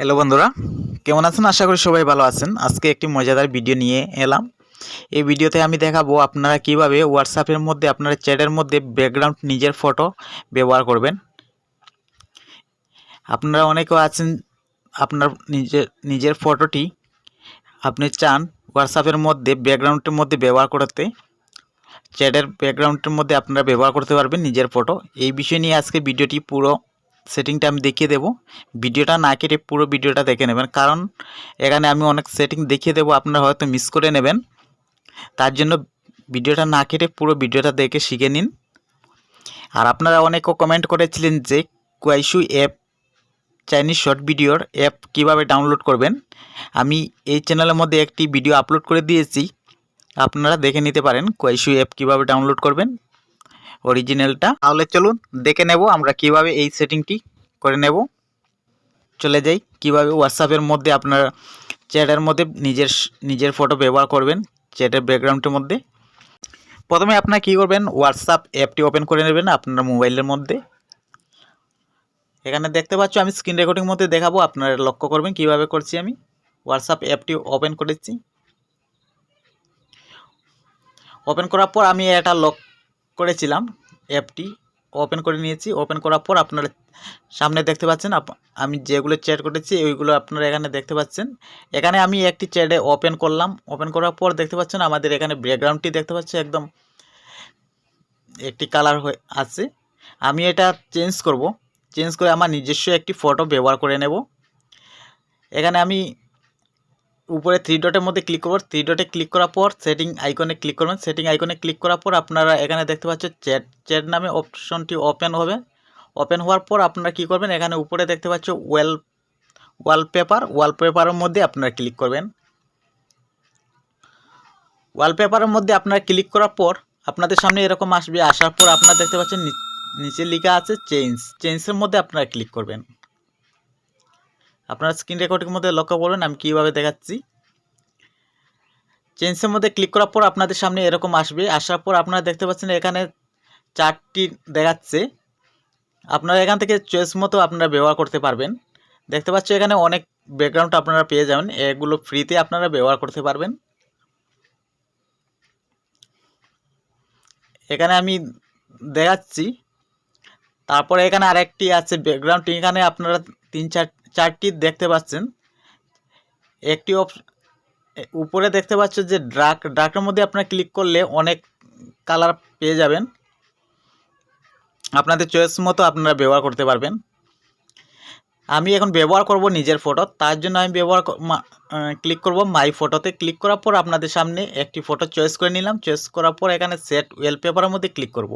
Hello বন্ধুরা। কেমন আছেন? আশা করি সবাই ভালো আছেন। আজকে একটি মজাদার ভিডিও নিয়ে এলাম। এই ভিডিওতে আমি দেখাবো আপনারা কীভাবে হোয়াটসঅ্যাপের মধ্যে, আপনার চ্যাটের মধ্যে ব্যাকগ্রাউন্ড নিজের ফটো ব্যবহার করবেন। আপনারা অনেকেও আছেন, আপনার নিজের নিজের ফটোটি আপনি চান হোয়াটসঅ্যাপের মধ্যে ব্যাকগ্রাউন্ডের মধ্যে ব্যবহার করতে। চ্যাটের ব্যাকগ্রাউন্ডের মধ্যে আপনারা ব্যবহার করতে পারবেন নিজের ফটো এই বিষয় নিয়ে আজকে ভিডিওটি পুরো সেটিংটা আমি দেখিয়ে দেবো। ভিডিওটা না কেটে পুরো ভিডিওটা দেখে নেবেন। কারণ এখানে আমি অনেক সেটিং দেখিয়ে দেবো, আপনারা হয়তো মিস করে নেবেন। তার জন্য ভিডিওটা না কেটে পুরো ভিডিওটা দেখে শিখে নিন। আর আপনারা অনেকেও কমেন্ট করেছিলেন যে কোয়াইশু অ্যাপ চাইনিজ শর্ট ভিডিওর অ্যাপ কীভাবে ডাউনলোড করবেন। আমি এই চ্যানেলের মধ্যে একটি ভিডিও আপলোড করে দিয়েছি। আপনারা দেখে নিতে পারেন কোয়াইশু অ্যাপ কীভাবে ডাউনলোড করবেন। অরিজিনালটা তাহলে চলুন দেখে নেব আমরা কীভাবে এই সেটিংটি করে নেব। চলে যাই, কীভাবে হোয়াটসঅ্যাপের মধ্যে আপনার চ্যাটের মধ্যে নিজের নিজের ফটো ব্যবহার করবেন চ্যাটের ব্যাকগ্রাউন্ডের মধ্যে। প্রথমে আপনার কি করবেন হোয়াটসঅ্যাপ অ্যাপটি ওপেন করে নেবেন আপনার মোবাইলের মধ্যে। এখানে দেখতে পাচ্ছ, আমি স্ক্রিন রেকর্ডিং মধ্যে দেখাবো, আপনারা লক্ষ্য করবেন কীভাবে করছি আমি। হোয়াটসঅ্যাপ অ্যাপটি ওপেন করেছি। ওপেন করার পর আমি এটা লক করেছিলাম অ্যাপটি। ওপেন করে নিয়েছি। ওপেন করার পর আপনারা সামনে দেখতে পাচ্ছেন আমি যেগুলো চ্যাট করেছি, ওইগুলো আপনারা এখানে দেখতে পাচ্ছেন। এখানে আমি একটি চ্যাটে ওপেন করলাম। ওপেন করার পর দেখতে পাচ্ছেন, আমাদের এখানে ব্যাকগ্রাউন্ডটি দেখতে পাচ্ছি একদম একটি কালার হয়ে আছে। আমি এটা চেঞ্জ করব। চেঞ্জ করে আমার নিজস্ব একটি ফটো ব্যবহার করে নেব। এখানে আমি উপরে থ্রি ডটের মধ্যে ক্লিক করব। থ্রি ডটে ক্লিক করার পর সেটিং আইকনে ক্লিক করবেন। সেটিং আইকনে ক্লিক করার পর আপনারা এখানে দেখতে পাচ্ছেন চ্যাট চ্যাট নামে অপশনটি ওপেন হবে। ওপেন হওয়ার পর আপনারা কি করবেন? এখানে উপরে দেখতে পাচ্ছ ওয়েল ওয়ালপেপার ওয়ালপেপারের মধ্যে আপনারা ক্লিক করবেন। ওয়ালপেপারের মধ্যে আপনারা ক্লিক করার পর আপনাদের সামনে এরকম আসবে। আসার পর আপনারা দেখতে পাচ্ছেন নিচে লেখা আছে চেঞ্জ চেঞ্জের মধ্যে আপনারা ক্লিক করবেন। আপনারা স্ক্রিন রেকর্ডের মধ্যে লক্ষ্য করবেন, আমি কীভাবে দেখাচ্ছি। চেঞ্জের মধ্যে ক্লিক করার পর আপনাদের সামনে এরকম আসবে। আসার পর আপনারা দেখতে পাচ্ছেন এখানে চারটি দেখাচ্ছে। আপনারা এখান থেকে চয়েস মতো আপনারা ব্যবহার করতে পারবেন। দেখতে পাচ্ছ এখানে অনেক ব্যাকগ্রাউন্ড আপনারা পেয়ে যাবেন। এগুলো ফ্রিতে আপনারা ব্যবহার করতে পারবেন। এখানে আমি দেখাচ্ছি। তারপরে এখানে আরেকটি আছে ব্যাকগ্রাউন্ড এখানে আপনারা তিন চার চারটি দেখতে পাচ্ছেন। একটি উপরে দেখতে পাচ্ছ যে ড্রাক, ড্রাকের মধ্যে আপনারা ক্লিক করলে অনেক কালার পেয়ে যাবেন। আপনাদের চয়েস মতো আপনারা ব্যবহার করতে পারবেন। আমি এখন ব্যবহার করব নিজের ফটো, তার জন্য আমি ব্যবহার ক্লিক করব মাই ফটোতে। ক্লিক করার পর আপনাদের সামনে একটি ফটো চয়েস করে নিলাম। চয়েস করার পর এখানে সেট ওয়ালপেপারের মধ্যে ক্লিক করব।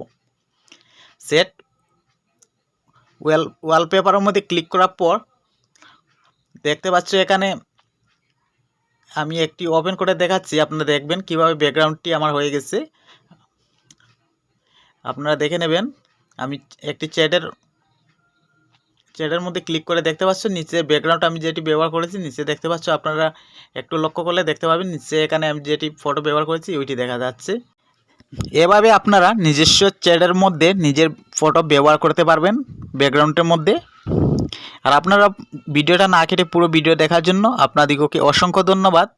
সেট ওয়াল ওয়ালপেপারের মধ্যে ক্লিক করার পর দেখতে পাচ্ছ এখানে আমি একটি ওপেন করে দেখাচ্ছি। আপনারা দেখবেন কীভাবে ব্যাকগ্রাউন্ডটি আমার হয়ে গেছে। আপনারা দেখে নেবেন, আমি একটি চ্যাটের চ্যাটের মধ্যে ক্লিক করে দেখতে পাচ্ছ। নিচে ব্যাকগ্রাউন্ড আমি যেটি ব্যবহার করেছি, নিচে দেখতে পাচ্ছ আপনারা একটু লক্ষ্য করলে দেখতে পাবেন। নিচে এখানে আমি যেটি ফটো ব্যবহার করেছি, ওইটি দেখা যাচ্ছে। এভাবে আপনারা নিজস্ব চ্যাটের মধ্যে নিজের ফটো ব্যবহার করতে পারবেন ব্যাকগ্রাউন্ডের মধ্যে। আর আপনারা ভিডিওটা না কেটে পুরো ভিডিও দেখার জন্য আপনাদিগকে অসংখ্য ধন্যবাদ।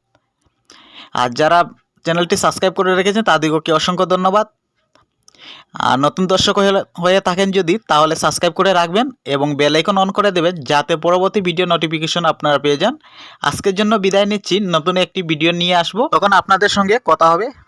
আর যারা চ্যানেলটি সাবস্ক্রাইব করে রেখেছেন, তাদেরকে অসংখ্য ধন্যবাদ। আর নতুন দর্শক হয়ে- হয়ে থাকেন যদি, তাহলে সাবস্ক্রাইব করে রাখবেন এবং বেল আইকন অন করে দেবেন, যাতে পরবর্তী ভিডিও নোটিফিকেশন আপনারা পেয়ে যান। আজকের জন্য বিদায় নিচ্ছি, নতুন একটি ভিডিও নিয়ে আসব। তখন আপনাদের সঙ্গে কথা হবে।